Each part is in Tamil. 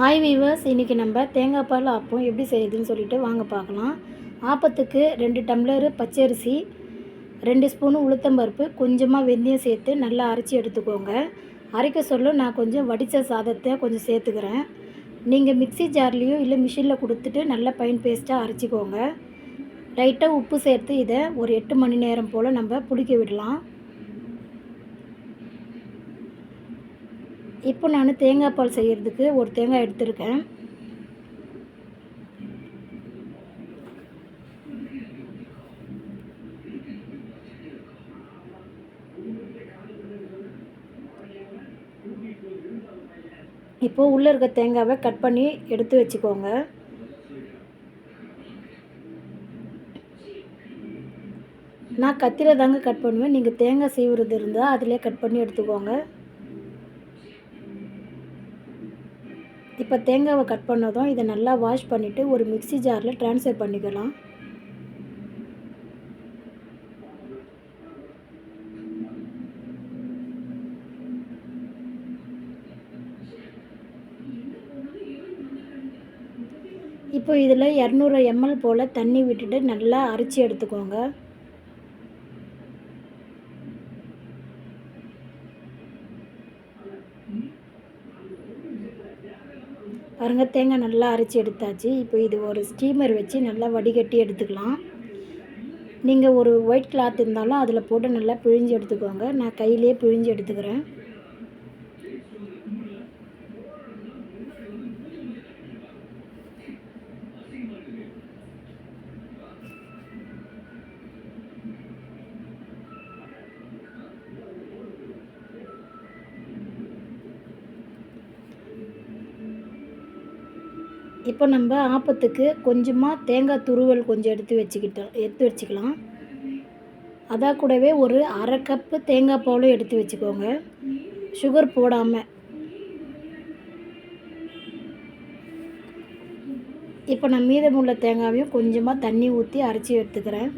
ஹாய் வீவர்ஸ் இன்றைக்கி நம்ம தேங்காய் பால் ஆப்பம் எப்படி செய்யுதுன்னு சொல்லிட்டு வாங்க பார்க்கலாம். ஆப்பத்துக்கு ரெண்டு டம்ளரு பச்சரிசி ரெண்டு ஸ்பூனு உளுத்தம்பருப்பு கொஞ்சமாக வெந்தயம் சேர்த்து நல்லா அரைச்சி எடுத்துக்கோங்க. அரைக்க சொல்ல நான் கொஞ்சம் வடித்த சாதத்தை கொஞ்சம் சேர்த்துக்கிறேன். நீங்கள் மிக்ஸி ஜார்லேயோ இல்லை மிஷினில் கொடுத்துட்டு நல்லா பைன் பேஸ்ட்டாக அரைச்சிக்கோங்க. லைட்டாக உப்பு சேர்த்து இதை ஒரு எட்டு மணி நேரம் போல் நம்ம புளிக்க விடலாம். இப்போ நான் தேங்காய் பால் செய்கிறதுக்கு ஒரு தேங்காய் எடுத்திருக்கேன். இப்போது உள்ளே இருக்க தேங்காவை கட் பண்ணி எடுத்து வச்சுக்கோங்க. நான் கத்தியில் தாங்க கட் பண்ணுவேன். நீங்கள் தேங்காய் சீவுறது இருந்தால் அதிலே கட் பண்ணி எடுத்துக்கோங்க. இப்போ தேங்காவை கட் பண்ணதும் இதை நல்லா வாஷ் பண்ணிவிட்டு ஒரு மிக்ஸி ஜாரில் ட்ரான்ஸ்ஃபர் பண்ணிக்கலாம். இப்போ இதில் இரநூறு எம்எல் போல் தண்ணி விட்டுட்டு நல்லா அரைச்சி எடுத்துக்கோங்க. பாருங்கள் தேங்காய் நல்லா அரைச்சி எடுத்தாச்சு. இப்போ இது ஒரு ஸ்டீமர் வச்சு நல்லா வடிகட்டி எடுத்துக்கலாம். நீங்கள் ஒரு ஒயிட் கிளாத் இருந்தாலும் அதில் போட்டு நல்லா பிழிஞ்சு எடுத்துக்கோங்க. நான் கையிலே பிழிஞ்சு எடுத்துக்கிறேன். இப்போ நம்ம ஆப்பத்துக்கு கொஞ்சமாக தேங்காய் துருவல் கொஞ்சம் எடுத்து வச்சுக்கிட்டோம். எடுத்து வச்சுக்கலாம். அதா கூடவே ஒரு அரை கப்பு தேங்காய் பாலும் எடுத்து வச்சுக்கோங்க. சுகர் போடாமல் இப்போ நான் மீதமுள்ள தேங்காவையும் கொஞ்சமாக தண்ணி ஊற்றி அரைச்சி எடுத்துக்கிறேன்.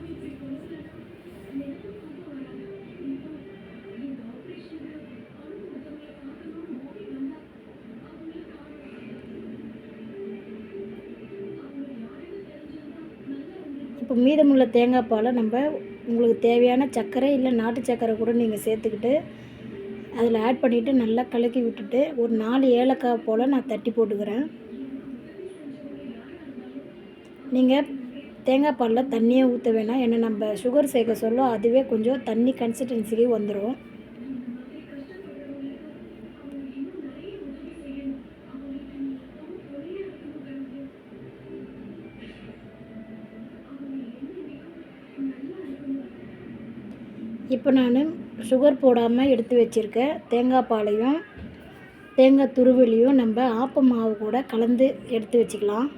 இப்போ மீதமுள்ள தேங்காய் பாலை நம்ம உங்களுக்கு தேவையான சர்க்கரை இல்லை நாட்டு சர்க்கரை கூட நீங்கள் சேர்த்துக்கிட்டு அதில் ஆட் பண்ணிவிட்டு நல்லா கலக்கி விட்டுட்டு ஒரு நாலு ஏலக்காய் போல் நான் தட்டி போட்டுக்கிறேன். நீங்கள் தேங்காய் பாலில் தண்ணியே ஊற்ற வேணாம். ஏன்னா நம்ம சுகர் சேர்க்க சொல்ல அதுவே கொஞ்சம் தண்ணி கன்சிஸ்டன்சிக்கு வந்துடும் இப்போ நான் சுகர் போடாமல் எடுத்து வச்சுருக்க தேங்காய் பாலையும் தேங்காய் துருவலியும் நம்ம ஆப்ப மாவு கூட கலந்து எடுத்து வச்சுக்கலாம்.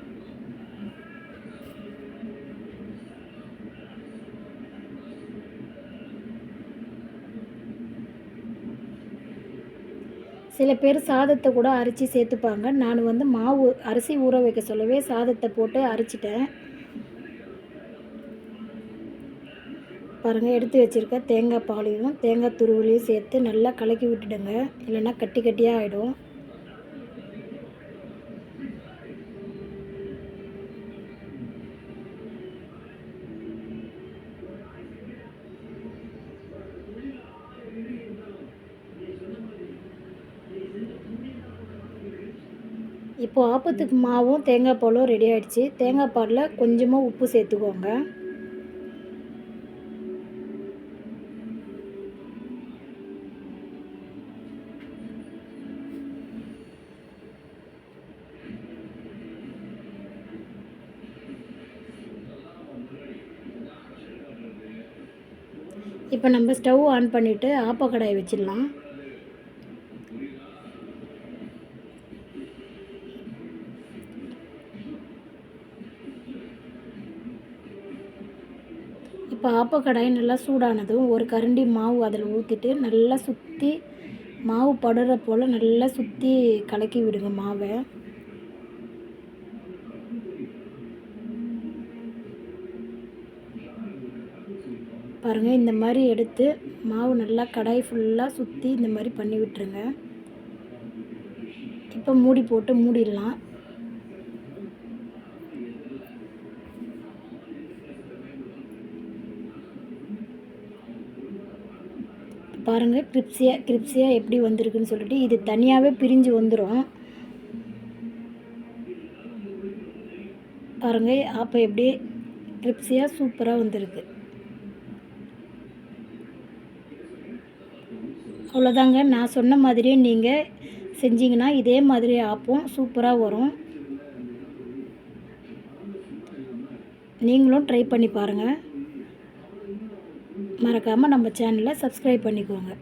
சில பேர் சாதத்தை கூட அரிச்சு சேர்த்துப்பாங்க. நான் வந்து மாவு அரிசி ஊற வைக்க சொல்லவே சாதத்தை போட்டு அரிச்சிட்டேன். பாருங்கள் எடுத்து வச்சுருக்க தேங்காய் பாலையும் தேங்காய் துருவிலையும் சேர்த்து நல்லா கலக்கி விட்டுடுங்க. இல்லைன்னா கட்டி கட்டியாக ஆகிடும் இப்போது ஆப்பத்துக்கு மாவும் தேங்காய் பாலும் ரெடி ஆகிடுச்சு தேங்காய் பாலில் கொஞ்சமாக உப்பு சேர்த்துக்கோங்க. இப்போ நம்ம ஸ்டவ் ஆன் பண்ணிவிட்டு ஆப்பக்கடாயை வச்சிடலாம். இப்போ ஆப்பக்கடாய் நல்லா சூடானதும் ஒரு கரண்டி மாவு அதில் ஊற்றிட்டு நல்லா சுற்றி மாவு படுற போல் நல்லா சுற்றி கலக்கி விடுங்க மாவை. பாருங்கள் இந்த மாதிரி எடுத்து மாவு நல்லா கடாய் ஃபுல்லாக சுற்றி இந்த மாதிரி பண்ணி விட்டுருங்க. இப்போ மூடி போட்டு மூடிடலாம். பாருங்கள் கிரிப்ஸியாக கிரிப்ஸியாக எப்படி வந்திருக்குன்னு சொல்லிட்டு இது தனியாகவே பிரிஞ்சு வந்துடும் பாருங்கள் அப்போ எப்படி கிரிப்ஸியாக சூப்பராக வந்திருக்கு. அவ்வளோதாங்க. நான் சொன்ன மாதிரியே நீங்கள் செஞ்சீங்கன்னா இதே மாதிரி ஆப்பம் சூப்பராக வரும். நீங்களும் ட்ரை பண்ணி பாருங்கள் மறக்காமல் நம்ம சேனலை சப்ஸ்கிரைப் பண்ணிக்கோங்க.